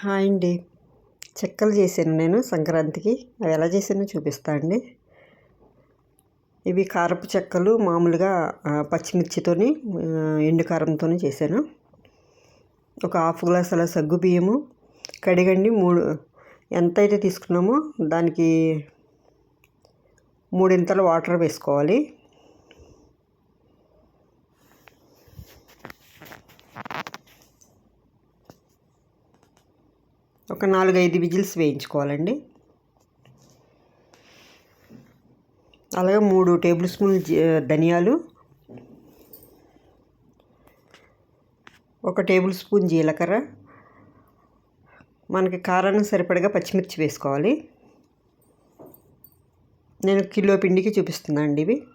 Hi అండి. చెక్కలు చేశాను నేను సంక్రాంతికి. అవి ఎలా చేశానో చూపిస్తా అండి. ఇవి కారపు చెక్కలు మామూలుగా పచ్చిమిర్చితోని ఎండు కారంతో చేశాను. ఒక హాఫ్ గ్లాస్ అలా సగ్గు బియ్యము కడిగండి మూడు ఎంత అయితే తీసుకున్నామో దానికి మూడింతలు వాటర్ వేసుకోవాలి. ఒక నాలుగైదు విజిల్స్ వేయించుకోవాలండి. అలాగే మూడు టేబుల్ స్పూన్ ధనియాలు. ఒక టేబుల్ స్పూన్ జీలకర్ర. మనకి కారానికి సరిపడగా పచ్చిమిర్చి వేసుకోవాలి. నేను కిలో పిండికి చూపిస్తున్నా అండి ఇవి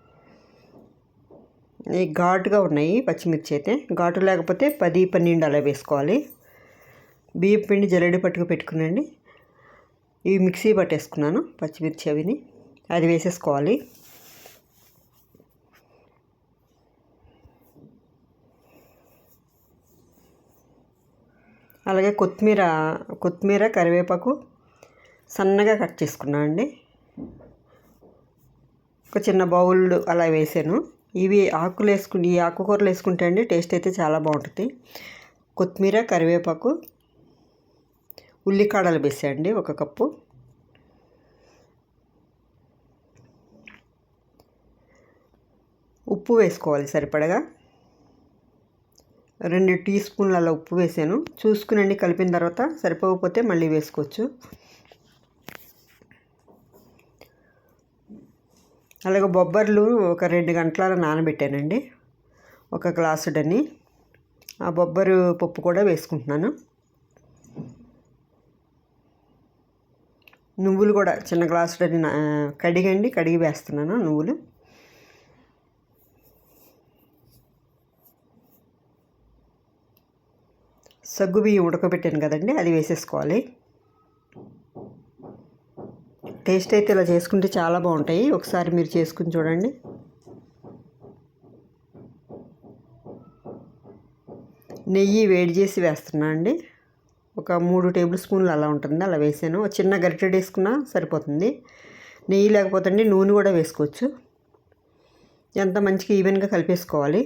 ఘాటుగా ఉన్నాయి పచ్చిమిర్చి అయితే. ఘాటు లేకపోతే పది పన్నెండు అలా వేసుకోవాలి. బియ్యం పిండి జల్లెడ పట్టుకు పెట్టుకునండి ఇవి మిక్సీ పట్టేసుకున్నాను పచ్చిమిర్చి అవిని. అది వేసేసుకోవాలి. అలాగే కొత్తిమీర కొత్తిమీర కరివేపాకు సన్నగా కట్ చేసుకున్నాను అండి. ఒక చిన్న బౌల్ అలా వేసాను. ఇవి ఆకులు వేసుకుని ఈ ఆకుకూరలు వేసుకుంటే అండి టేస్ట్ అయితే చాలా బాగుంటుంది. కొత్తిమీర కరివేపాకు ఉల్లికాడలు వేసేయండి ఒక కప్పు. ఉప్పు వేసుకోవాలి సరిపడగా. రెండు టీ స్పూన్ల అలా ఉప్పు వేసాను. చూసుకునండి కలిపిన తర్వాత సరిపోకపోతే మళ్ళీ వేసుకోవచ్చు. అలాగే బొబ్బర్లు ఒక రెండు గంటల నానబెట్టానండి. ఒక గ్లాసుడని ఆ బొబ్బరు పప్పు కూడా వేసుకుంటున్నాను. నువ్వులు కూడా చిన్న గ్లాసులో కడిగండి కడిగి వేస్తున్నాను నువ్వులు. సగ్గు బియ్యం ఉడకబెట్టాను కదండి అది వేసేసుకోవాలి. టేస్ట్ అయితే ఇలా చేసుకుంటే చాలా బాగుంటాయి. ఒకసారి మీరు చేసుకుని చూడండి. నెయ్యి వేడి చేసి వేస్తున్నా అండి. ఒక మూడు టేబుల్ స్పూన్లు అలా ఉంటుంది అలా వేసాను. చిన్న గరిటెడ్ వేసుకున్నా సరిపోతుంది. నెయ్యి లేకపోతే నూనె కూడా వేసుకోవచ్చు. ఎంత మంచిగా ఈవెన్గా కలిపేసుకోవాలి.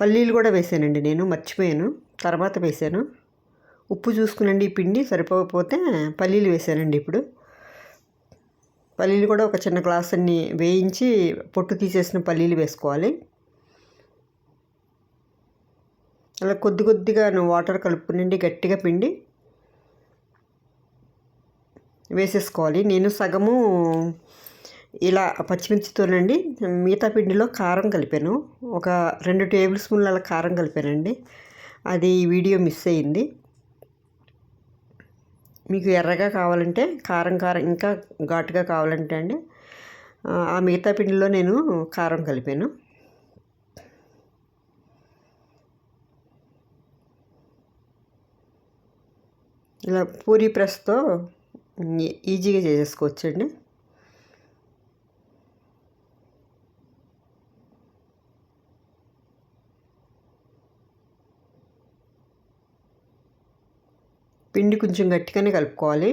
పల్లీలు కూడా వేసానండి నేను మర్చిపోయాను. తర్వాత వేసాను. ఉప్పు చూసుకునండి ఈ పిండి సరిపోకపోతే పల్లీలు వేసానండి ఇప్పుడు. పల్లీలు కూడా ఒక చిన్న గ్లాస్ అన్ని వేయించి పొట్టు తీసేసిన పల్లీలు వేసుకోవాలి. అలా కొద్ది కొద్దిగా వాటర్ కలుపుకునండి గట్టిగా పిండి వేసేసుకోవాలి. నేను సగము ఇలా పచ్చిమిర్చితోనండి మిగతా పిండిలో కారం కలిపాను. ఒక రెండు టేబుల్ స్పూన్ల కారం కలిపానండి. అది వీడియో మిస్ అయింది మీకు ఎర్రగా కావాలంటే కారం కారం ఇంకా ఘాటుగా కావాలంటే అండి. ఆ మిగతా పిండిలో నేను కారం కలిపాను. ఇలా పూరి ప్రెస్తో ఈజీగా చేసేసుకోవచ్చండి. పిండి కొంచెం గట్టిగానే కలుపుకోవాలి.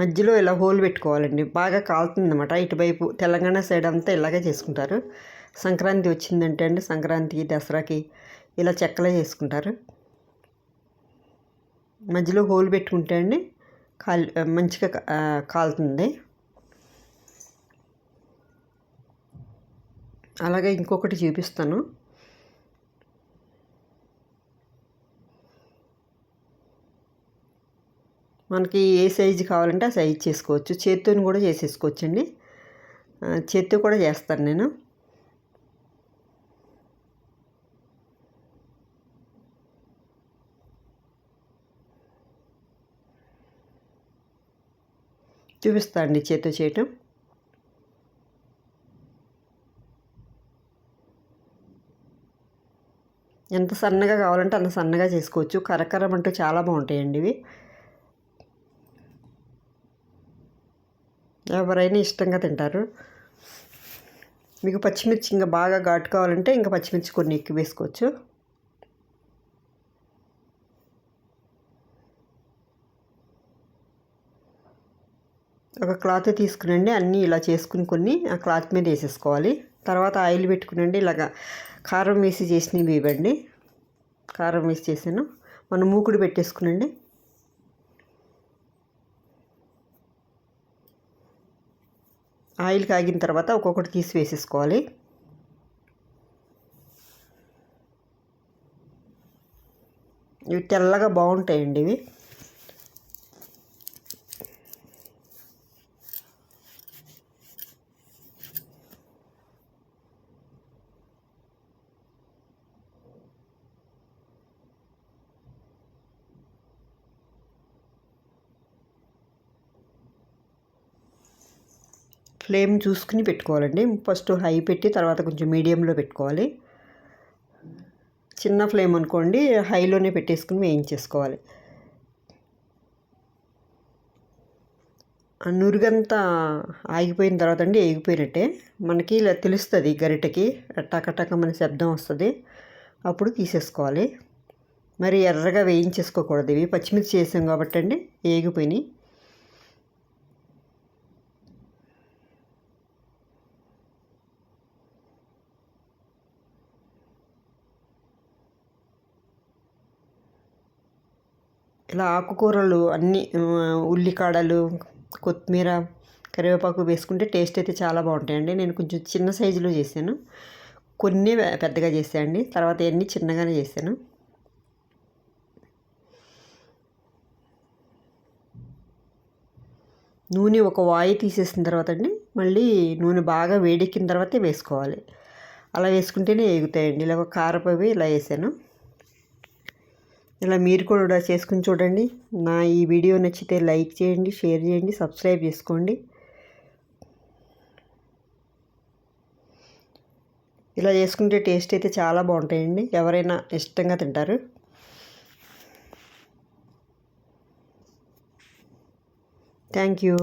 మధ్యలో ఇలా హోల్ పెట్టుకోవాలండి. బాగా కాలుతుంది అనమాట ఇటువైపు తెలంగాణ సైడ్ అంతా ఇలాగే చేసుకుంటారు. సంక్రాంతి వచ్చిందంటే అండి సంక్రాంతికి దసరాకి ఇలా చెక్కలే చేసుకుంటారు. మధ్యలో హోల్ పెట్టుకుంటే అండి కాల్ మంచిగా కాలుతుంది. అలాగే ఇంకొకటి చూపిస్తాను. మనకి ఏ సైజు కావాలంటే ఆ సైజు చేసుకోవచ్చు. చేత్తోని కూడా చేసేసుకోవచ్చు అండి చేత్తో కూడా చేస్తాను నేను. చూపిస్తా అండి చేత్తో చేయటం. ఎంత సన్నగా కావాలంటే అంత సన్నగా చేసుకోవచ్చు. కరకరం అంటూ చాలా బాగుంటాయండి ఇవి. ఎవరైనా ఇష్టంగా తింటారు. మీకు పచ్చిమిర్చి ఇంకా బాగా ఘాటు కావాలంటే ఇంకా పచ్చిమిర్చి కొన్ని ఎక్కువ వేసుకోవచ్చు. ఒక క్లాత్ తీసుకునండి అన్నీ ఇలా చేసుకుని కొన్ని ఆ క్లాత్ మీద వేసేసుకోవాలి. తర్వాత ఆయిల్ పెట్టుకునండి ఇలాగా కారం వేసి చేసినవి ఇవ్వండి కారం వేసి చేసాను మనం మూకుడు పెట్టేసుకునండి. ఆయిల్ కాగిన తర్వాత ఒక్కొక్కటి తీసి వేసేసుకోవాలి. ఇవి తెల్లగా బాగుంటాయండి ఇవి. ఫ్లేమ్ చూసుకుని పెట్టుకోవాలండి. ఫస్ట్ హై పెట్టి తర్వాత కొంచెం మీడియంలో పెట్టుకోవాలి. చిన్న ఫ్లేమ్ అనుకోండి హైలోనే పెట్టేసుకుని వేయించేసుకోవాలి. ఆ నురుగంతా ఆగిపోయిన తర్వాత అండి ఏగిపోయినట్టే మనకి ఇలా తెలుస్తుంది గరిటకి టకటక మన శబ్దం వస్తుంది. అప్పుడు తీసేసుకోవాలి. మరి ఎర్రగా వేయించేసుకోకూడదు ఇవి. పచ్చిమిర్చి చేసాం కాబట్టి అండి ఏగిపోయినాయి ఇలా ఆకుకూరలు అన్నీ ఉల్లికాడలు కొత్తిమీర కరివేపాకు వేసుకుంటే టేస్ట్ అయితే చాలా బాగుంటాయండి. నేను కొంచెం చిన్న సైజులో చేశాను. కొన్ని పెద్దగా చేశానండి. తర్వాత అన్నీ చిన్నగానే చేశాను. నూనె ఒక వాయి తీసేసిన తర్వాత అండి మళ్ళీ నూనె బాగా వేడెక్కిన తర్వాతే వేసుకోవాలి. అలా వేసుకుంటేనే ఎగుతాయండి. ఇలా కారపవి ఇలా వేసాను. ఇలా మీరు కూడా చేసుకుని చూడండి. నా ఈ వీడియో నచ్చితే లైక్ చేయండి షేర్ చేయండి సబ్స్క్రైబ్ చేసుకోండి. ఇలా చేసుకుంటే టేస్ట్ అయితే చాలా బాగుంటాయండి. ఎవరైనా ఇష్టంగా తింటారు. Thank you.